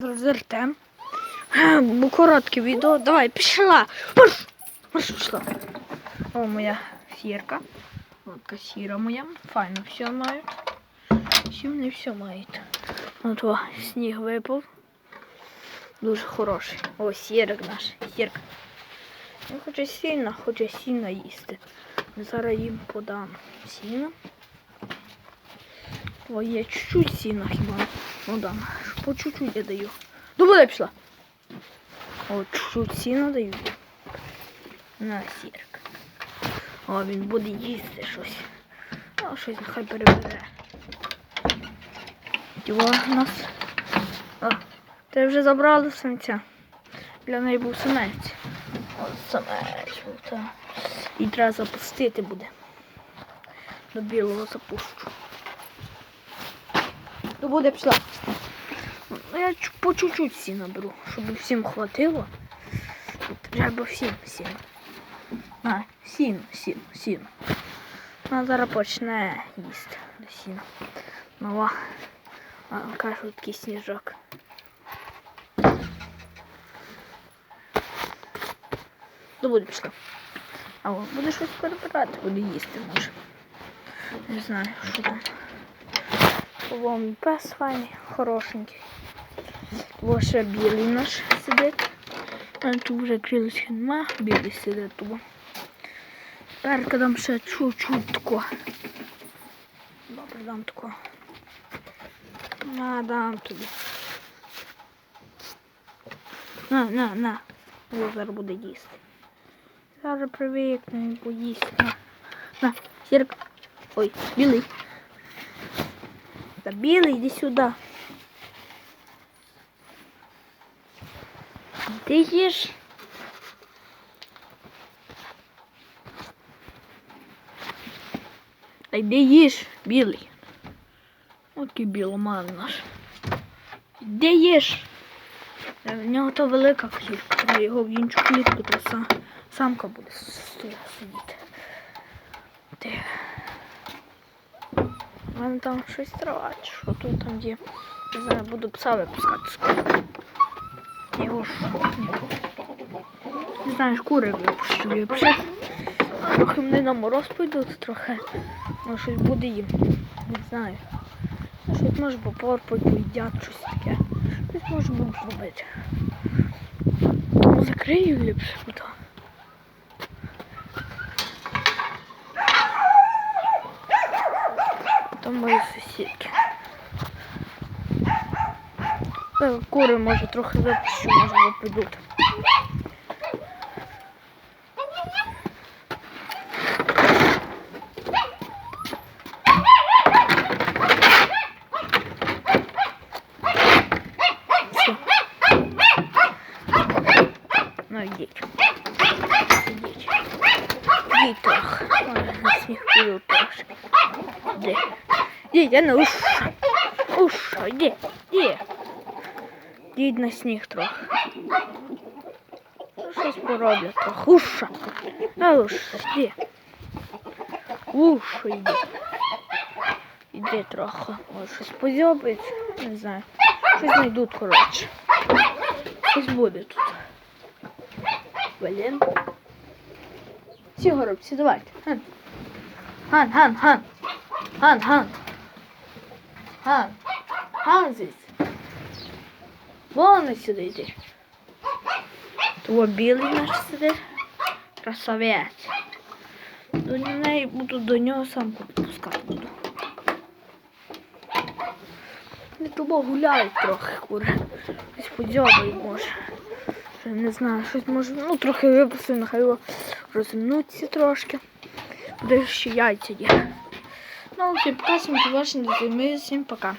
Зертем. Бо коротке відео. Давай, пішла. Марш! Марш пішла. О, моя сірка. От касіра моя. Файно все мають. Всім не все мають. От о, сніг випав. Дуже хороший. О, сірик наш. Сірка. Він хоче сильно, хоче сильно їсти. Зараз їм подам сіно. О, є чуть-чуть сіна хіба. Ну да, по чуть-чуть я даю. Ну буде пішла. О, чуть-чуть сіна даю. На сірк. О, він буде їсти щось. О, щось нехай перебере. Його нас. О, ти вже забрали самця. Для неї був самець. О, самець був, так. І треба запустити буде. До білого запущу. Ну буде пішла. Ну, я по чуть-чуть всі наберу, щоб всім хватило. Треба всім всім. На, сін, сін, сін. Вона зараз почне їсти сіна. Нова. А, кажуть, такий сніжок. Ну буде пішла. А о, буде щось перебирати, буде їсти може. Не знаю, що там. Вон пес файний, хорошенький. Ще білий наш сидить. А тут вже крилочки нема, білий сидить тут. Тепер дам ще чуть-чуть тако. Добре, дам тако. На, дам тобі. На, на, на. О, зараз буде їсти. Зараз привикне, він поїсть. На, на, сірка. Ой, білий. Та білий, іди сюди. Ти їш? Та йди їж, білий. Окей, біломан наш. Іди їж. Е, В нього то велика клітка, його в іншу клітку, то сам, самка буде сидіти. Ти. У мене там щось трава, чи що тут там є. Я зараз буду пса випускати скоро. Я шокну. Не знаю, кури випущу випущу. Трохи вони на мороз пойдуть трохи. Ну, щось буде їм. Не знаю. Щось може попорпать, поїдять, щось таке. Щось може будуть робити. Ну, закрию ліпше, бо. Там мої сусідки. Е, Кури може трохи випущу, може бо прийдуть. Все. Ну йдіть. Йдіть. Йдіть трохи. Ой, на сніг піду трошки. Де? Йдіть, а ну уша. Уша, йди, йди. Йдіть на сніг трохи. Ну, Щось пороблять трохи. Уша. А уша, йди. Уша, йди. Іди трохи. Може щось позьобається. Не знаю. Щось знайдуть, коротше. Щось буде тут. Блін. Всі горобці, давайте. Ган. Ган, ган, ган. Ган, ган. Ган. Ган звідси. Вон сюди йди. Того білий наш сидить. Красавець. До неї буду до нього сам пускати буду. Не тубо гуляють трохи кури. Щось подзьобають може. Не знаю, щось може. Ну трохи випустив, нехай його розімнуться трошки. Буде ще яйця є. Ну, окей, пока всім побачення, всім пока.